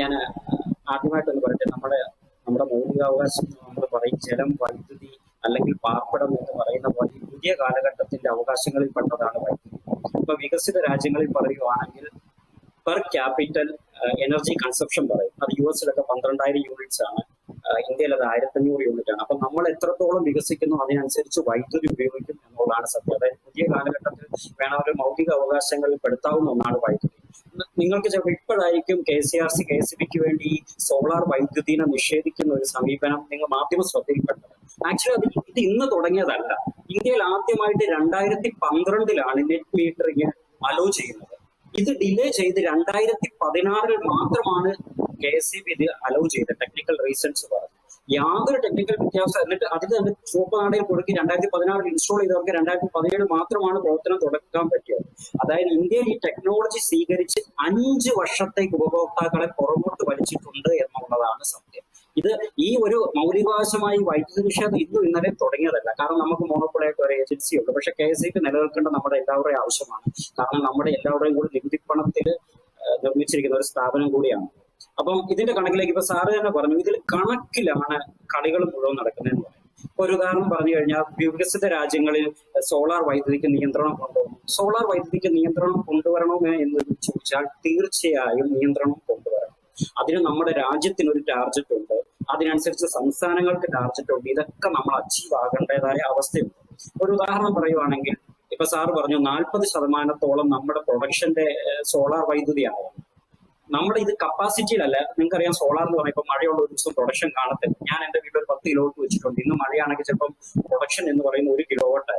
ഞാൻ ആദ്യമായിട്ടൊന്ന് പറയട്ടെ. നമ്മുടെ നമ്മുടെ മൗലികാവകാശം നമ്മൾ പറയും ജലം വൈദ്യുതി അല്ലെങ്കിൽ പാർപ്പിടം എന്ന് പറയുന്ന പോലെ പുതിയ കാലഘട്ടത്തിന്റെ അവകാശങ്ങളിൽ പെട്ടതാണ് വൈദ്യുതി. ഇപ്പൊ വികസിത രാജ്യങ്ങളിൽ പറയുവാണെങ്കിൽ പെർ ക്യാപിറ്റൽ എനർജി കൺസപ്ഷൻ പറയും. അത് യു എസിലൊക്കെ പന്ത്രണ്ടായിരം യൂണിറ്റ്സ് ആണ്. ഇന്ത്യയിൽ അത് ആയിരത്തഞ്ഞൂറ് യൂണിറ്റ് ആണ്. അപ്പൊ നമ്മൾ എത്രത്തോളം വികസിക്കുന്നു അതിനനുസരിച്ച് വൈദ്യുതി ഉപയോഗിക്കും എന്നുള്ളതാണ് സത്യം. അതായത് പുതിയ കാലഘട്ടത്തിൽ വേണമെങ്കിൽ മൗലിക അവകാശങ്ങളിൽ പെടുത്താവുന്ന ഒന്നാണ് വൈദ്യുതി. നിങ്ങൾക്ക് ചിലപ്പോൾ ഇപ്പോഴായിരിക്കും K C R C K S ബിക്ക് വേണ്ടി സോളാർ വൈദ്യുതിനെ നിഷേധിക്കുന്ന ഒരു സമീപനം നിങ്ങൾ മാധ്യമ ശ്രദ്ധയിൽപ്പെട്ടത്. ആക്ച്വലി അത് ഇത് ഇന്ന് തുടങ്ങിയതല്ല. ഇന്ത്യയിൽ ആദ്യമായിട്ട് രണ്ടായിരത്തി പന്ത്രണ്ടിലാണ് നെറ്റ് മീറ്ററിങ് അലോ ചെയ്യുന്നത്. ഇത് ഡിലേ ചെയ്ത് രണ്ടായിരത്തി പതിനാറിൽ മാത്രമാണ് കെ എസ് സി ബി ഇത് അലോ ചെയ്തത് ടെക്നിക്കൽ റീസൺസ് യാതൊരു ടെക്നിക്കൽ വ്യത്യാസം എന്നിട്ട് അതിന് തന്നെ ചുവപ്പ് നാടയിൽ കൊടുക്കി രണ്ടായിരത്തി പതിനാറിൽ ഇൻസ്റ്റാൾ ചെയ്തവർക്ക് രണ്ടായിരത്തി പതിനേഴ് മാത്രമാണ് പ്രവർത്തനം തുടക്കാൻ പറ്റിയത്. അതായത് ഇന്ത്യയിൽ ഈ ടെക്നോളജി സ്വീകരിച്ച് അഞ്ച് വർഷത്തേക്ക് ഉപഭോക്താക്കളെ പുറകോട്ട് വലിച്ചിട്ടുണ്ട് എന്നുള്ളതാണ് സത്യം. ഇത് ഈ ഒരു മൗലികാവശമായി വൈദ്യുതി നിഷേധം ഇന്നും ഇന്നലെ തുടങ്ങിയതല്ല. കാരണം നമുക്ക് മോണോപ്പൊളിയായിട്ട് ഒരു ഏജൻസി ഉണ്ട്. പക്ഷെ കെ എസ് സിക്ക് നിലനിൽക്കേണ്ട നമ്മുടെ എല്ലാവരുടെയും ആവശ്യമാണ്. കാരണം നമ്മുടെ എല്ലാവരുടെയും കൂടി നികുതിപ്പണത്തിൽ നിർമ്മിച്ചിരിക്കുന്ന ഒരു സ്ഥാപനം കൂടിയാണ്. അപ്പം ഇതിന്റെ കണക്കിലേക്ക് ഇപ്പൊ സാറ് തന്നെ പറഞ്ഞു ഇതിൽ കണക്കിലാണ് കളികൾ മുഴുവൻ നടക്കുന്നതെന്ന് പറയും ഒരു ഉദാഹരണം പറഞ്ഞു കഴിഞ്ഞാൽ വികസിത രാജ്യങ്ങളിൽ സോളാർ വൈദ്യുതിക്ക് നിയന്ത്രണം കൊണ്ടുവന്നു സോളാർ വൈദ്യുതിക്ക് നിയന്ത്രണം കൊണ്ടുവരണോ എന്ന് ചോദിച്ചാൽ തീർച്ചയായും നിയന്ത്രണം കൊണ്ടുവരണം. അതിന് നമ്മുടെ രാജ്യത്തിന് ഒരു ടാർജറ്റ് ഉണ്ട്. അതിനനുസരിച്ച് സംസ്ഥാനങ്ങൾക്ക് ടാർജറ്റ് ഉണ്ട്. ഇതൊക്കെ നമ്മൾ അച്ചീവ് ആകേണ്ടതായ അവസ്ഥയുണ്ട്. ഒരു ഉദാഹരണം പറയുവാണെങ്കിൽ ഇപ്പൊ സാർ പറഞ്ഞു നാൽപ്പത് ശതമാനത്തോളം നമ്മുടെ പ്രൊഡക്ഷന്റെ സോളാർ വൈദ്യുതിയാണ് നമ്മുടെ ഇത് കപ്പാസിറ്റിയിലല്ല നിങ്ങൾക്കറിയാം സോളാർ എന്ന് പറയുമ്പോൾ മഴയുള്ള ഒരു ദിവസം പ്രൊഡക്ഷൻ കാണത്തില്ല. ഞാൻ എന്റെ വീട്ടിൽ ഒരു പത്ത് കിലോട്ട് വെച്ചിട്ടുണ്ട്. ഇന്ന് മഴയാണെങ്കിൽ ചിലപ്പം പ്രൊഡക്ഷൻ എന്ന് പറയുന്ന ഒരു കിലോവാട്ട്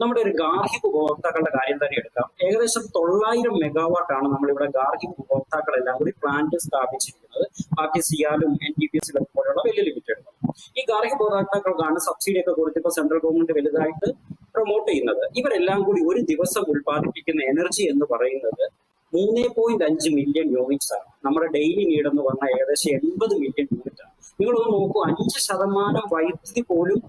നമ്മുടെ ഒരു ഗാർഹിക ഉപഭോക്താക്കളുടെ കാര്യം തന്നെ എടുക്കാം. ഏകദേശം തൊള്ളായിരം മെഗാവാട്ട് ആണ് നമ്മളിവിടെ ഗാർഹിക ഉപഭോക്താക്കളെല്ലാം കൂടി പ്ലാന്റ് സ്ഥാപിച്ചിരിക്കുന്നത്. ബാക്കി സിയാലും എൻ ടി പി എസിലും പോലെയുള്ള വലിയ ലിമിറ്റഡ് ഈ ഗാർഹിക ഉപഭോക്താക്കൾക്കാണ് സബ്സിഡി ഒക്കെ കൊടുത്തിപ്പോൾ സെൻട്രൽ ഗവൺമെന്റ് വലുതായിട്ട് പ്രൊമോട്ട് ചെയ്യുന്നത്. ഇവരെല്ലാം കൂടി ഒരു ദിവസം ഉൽപ്പാദിപ്പിക്കുന്ന എനർജി എന്ന് പറയുന്നത് മൂന്ന് പോയിന്റ് അഞ്ച് മില്യൺ യൂണിറ്റ്സ് ആണ്. നമ്മുടെ ഡെയിലി നീഡ് എന്ന് പറഞ്ഞാൽ ഏകദേശം എൺപത് മില്യൺ യൂണിറ്റ് ആണ്. നിങ്ങൾ ഒന്ന് നോക്കൂ അഞ്ച് ശതമാനം വൈദ്യുതി പോലും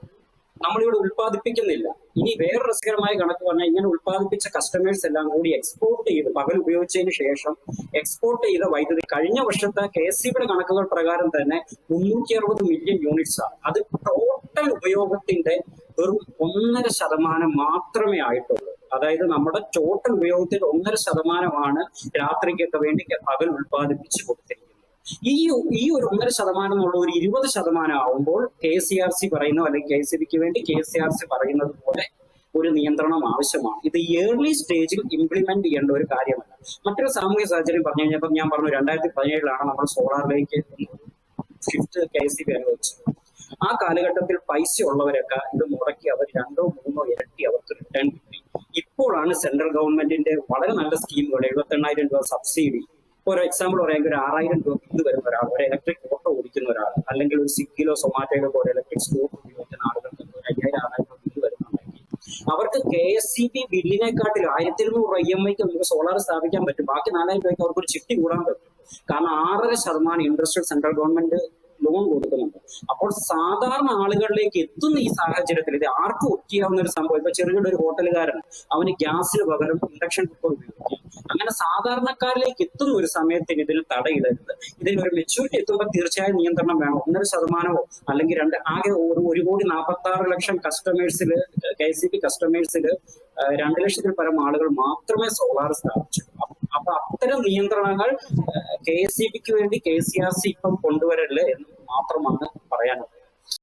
നമ്മളിവിടെ ഉൽപ്പാദിപ്പിക്കുന്നില്ല. ഇനി വേറെ രസകരമായ കണക്ക് പറഞ്ഞാൽ ഇങ്ങനെ ഉൽപ്പാദിപ്പിച്ച കസ്റ്റമേഴ്സ് എല്ലാം കൂടി എക്സ്പോർട്ട് ചെയ്ത് പകൽ ഉപയോഗിച്ചതിന് ശേഷം എക്സ്പോർട്ട് ചെയ്ത വൈദ്യുതി കഴിഞ്ഞ വർഷത്തെ കെ എസ് സിയുടെ കണക്കുകൾ പ്രകാരം തന്നെ മുന്നൂറ്റി അറുപത് മില്യൺ യൂണിറ്റ്സ് ആണ്. അത് ടോട്ടൽ ഉപയോഗത്തിന്റെ വെറും ഒന്നര ശതമാനം മാത്രമേ ആയിട്ടുള്ളൂ. അതായത് നമ്മുടെ ടോട്ടൽ ഉപയോഗത്തിൽ ഒന്നര ശതമാനമാണ് രാത്രിക്കൊക്കെ വേണ്ടി പകൽ ഉൽപ്പാദിപ്പിച്ച് കൊടുത്തിരിക്കുന്നത്. ഈ ഈ ഒരു ഒന്നര ശതമാനം എന്നുള്ള ഒരു ഇരുപത് ശതമാനം ആവുമ്പോൾ കെ സി ആർ സി പറയുന്ന അല്ലെങ്കിൽ കെ സി ബിക്ക് വേണ്ടി കെ സി ആർ സി പറയുന്നത് പോലെ ഒരു നിയന്ത്രണം ആവശ്യമാണ്. ഇത് ഏർലി സ്റ്റേജിൽ ഇംപ്ലിമെന്റ് ചെയ്യേണ്ട ഒരു കാര്യമല്ല. മറ്റൊരു സാമൂഹ്യ സാഹചര്യം പറഞ്ഞു കഴിഞ്ഞപ്പോൾ ഞാൻ പറഞ്ഞു രണ്ടായിരത്തി പതിനേഴിലാണ് നമ്മൾ സോളാറിലേക്ക് ഷിഫ്റ്റ് കെ സി ബി അനുവദിച്ചത്. ആ കാലഘട്ടത്തിൽ പൈസ ഉള്ളവരൊക്കെ ഇത് മുടക്കി അവർ രണ്ടോ മൂന്നോ ഇരട്ടി അവർക്ക് റിട്ടേൺ കിട്ടി. ഇപ്പോഴാണ് സെൻട്രൽ ഗവൺമെന്റിന്റെ വളരെ നല്ല സ്കീമുകൾ എഴുപത്തി എണ്ണായിരം രൂപ സബ്സിഡി ഒരു എക്സാമ്പിൾ പറയാമെങ്കിൽ ഒരു ആറായിരം രൂപ ഇത് വരുന്ന ഒരാൾ ഒരു ഇലക്ട്രിക് ഓട്ടോ ഓടിക്കുന്ന ഒരാൾ അല്ലെങ്കിൽ ഒരു സ്വിഗ്ഗിലോ സൊമാറ്റോയിലോ പോലെ ഇലക്ട്രിക് സ്കൂട്ടർ ഉപയോഗിക്കുന്ന ആളുകൾക്ക് ഒരു അയ്യായിരം ആറായിരം രൂപ ഇത് വരുന്നുണ്ടെങ്കിൽ അവർക്ക് കെ എസ് സി ബി ബില്ലിനെക്കാട്ടിൽ ആയിരത്തി ഇരുന്നൂറ് ഇ എം ഐക്ക് നമുക്ക് സോളാർ സ്ഥാപിക്കാൻ പറ്റും. ബാക്കി നാലായിരം രൂപയ്ക്ക് അവർക്ക് ഒരു ചിട്ടി കൂടാൻ പറ്റും. കാരണം ആറര ശതമാനം ഇൻട്രസ്റ്റ് സെൻട്രൽ ഗവൺമെന്റ് ലോൺ കൊടുക്കുന്നുണ്ട്. അപ്പോൾ സാധാരണ ആളുകളിലേക്ക് എത്തുന്ന ഈ സാഹചര്യത്തിൽ ഇത് ആർക്കും ഒറ്റിയാവുന്ന ഒരു സംഭവം? ഇപ്പൊ ചെറുകിട ഒരു ഹോട്ടലുകാരൻ അവന് ഗ്യാസിന് പകരം ഇൻഡക്ഷൻ കുക്കർ ഉപയോഗിക്കും. അങ്ങനെ സാധാരണക്കാരിലേക്ക് എത്തുന്ന ഒരു സമയത്തിന് ഇതിൽ തടയിടരുത്. ഇതിന് ഒരു മെച്യൂരിറ്റി എത്തുമ്പോൾ തീർച്ചയായും നിയന്ത്രണം വേണം. ഒന്നര ശതമാനമോ അല്ലെങ്കിൽ രണ്ട് ആകെ ഒരു കോടി നാൽപ്പത്തി ആറ് ലക്ഷം കസ്റ്റമേഴ്സിൽ കെ സി ബി കസ്റ്റമേഴ്സിൽ രണ്ട് ലക്ഷത്തിൽ പരം ആളുകൾ മാത്രമേ സോളാർ സ്ഥാപിച്ചു അപ്പൊ അത്തരം നിയന്ത്രണങ്ങൾ കെ എസ് സി ബിക്ക് വേണ്ടി കെ സി ആർ സി ഇപ്പം കൊണ്ടുവരല്ലേ എന്ന് മാത്രമാണ് പറയാനുള്ളത്.